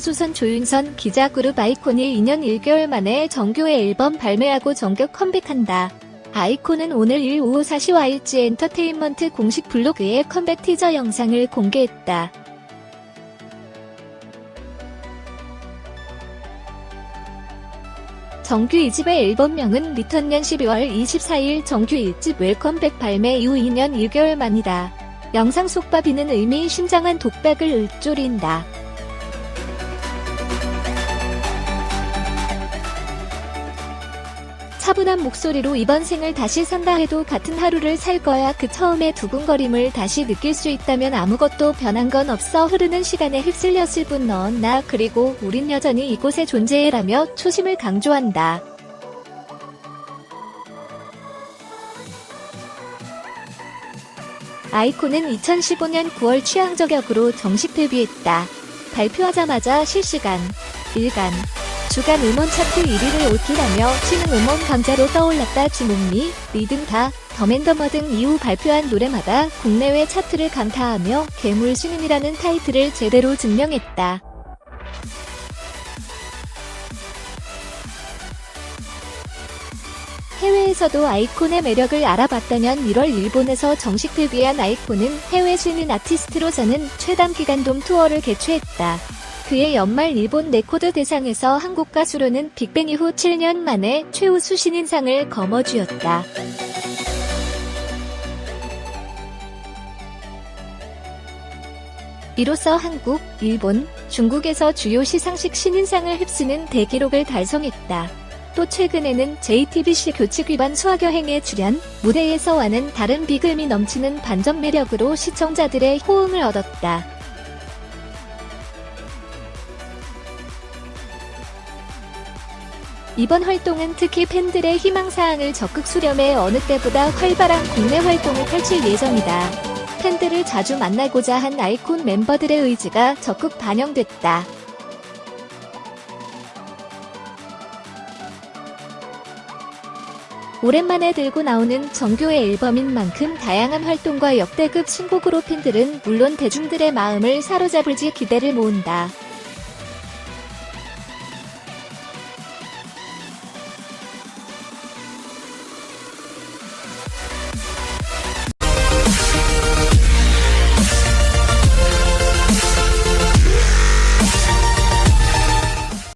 TBC조선 조윤선 기자 그룹 아이콘이 2년 1개월 만에 정규 앨범 발매하고 정격 컴백한다. 아이콘은 오늘 일 오후 4시 YG 엔터테인먼트 공식 블로그에 컴백 티저 영상을 공개했다. 정규 2집의 앨범명은 리턴년 12월 24일 정규 1집 웰컴백 발매 이후 2년 1개월 만이다. 영상 속바비는 의미 심장한 독백을 읊조린다. 차분한 목소리로 이번 생을 다시 산다 해도 같은 하루를 살 거야 그 처음의 두근거림을 다시 느낄 수 있다면 아무것도 변한 건 없어 흐르는 시간에 휩쓸렸을 뿐 넌 나 그리고 우린 여전히 이곳에 존재해라며 초심을 강조한다. 아이콘은 2015년 9월 취향 저격으로 정식 데뷔했다. 발표하자마자 실시간, 일간, 주간 음원 차트 1위를 오킬하며 신흥 음원 강자로 떠올랐다 주목미, 리듬 다, 더맨더머 등 이후 발표한 노래마다 국내외 차트를 강타하며 괴물 신인이라는 타이틀을 제대로 증명했다. 해외에서도 아이콘의 매력을 알아봤다면 1월 일본에서 정식 데뷔한 아이콘은 해외 신인 아티스트로 서는 최단 기간 돔 투어를 개최했다. 그의 연말 일본 레코드 대상에서 한국 가수로는 빅뱅 이후 7년 만에 최우수 신인상을 거머쥐었다. 이로써 한국, 일본, 중국에서 주요 시상식 신인상을 휩쓰는 대기록을 달성했다. 또 최근에는 JTBC 교칙 위반 수학 여행에 출연, 무대에서와는 다른 비글미 넘치는 반전 매력으로 시청자들의 호응을 얻었다. 이번 활동은 특히 팬들의 희망사항을 적극 수렴해 어느 때보다 활발한 국내 활동을 펼칠 예정이다. 팬들을 자주 만나고자 한 아이콘 멤버들의 의지가 적극 반영됐다. 오랜만에 들고 나오는 정규의 앨범인 만큼 다양한 활동과 역대급 신곡으로 팬들은 물론 대중들의 마음을 사로잡을지 기대를 모은다.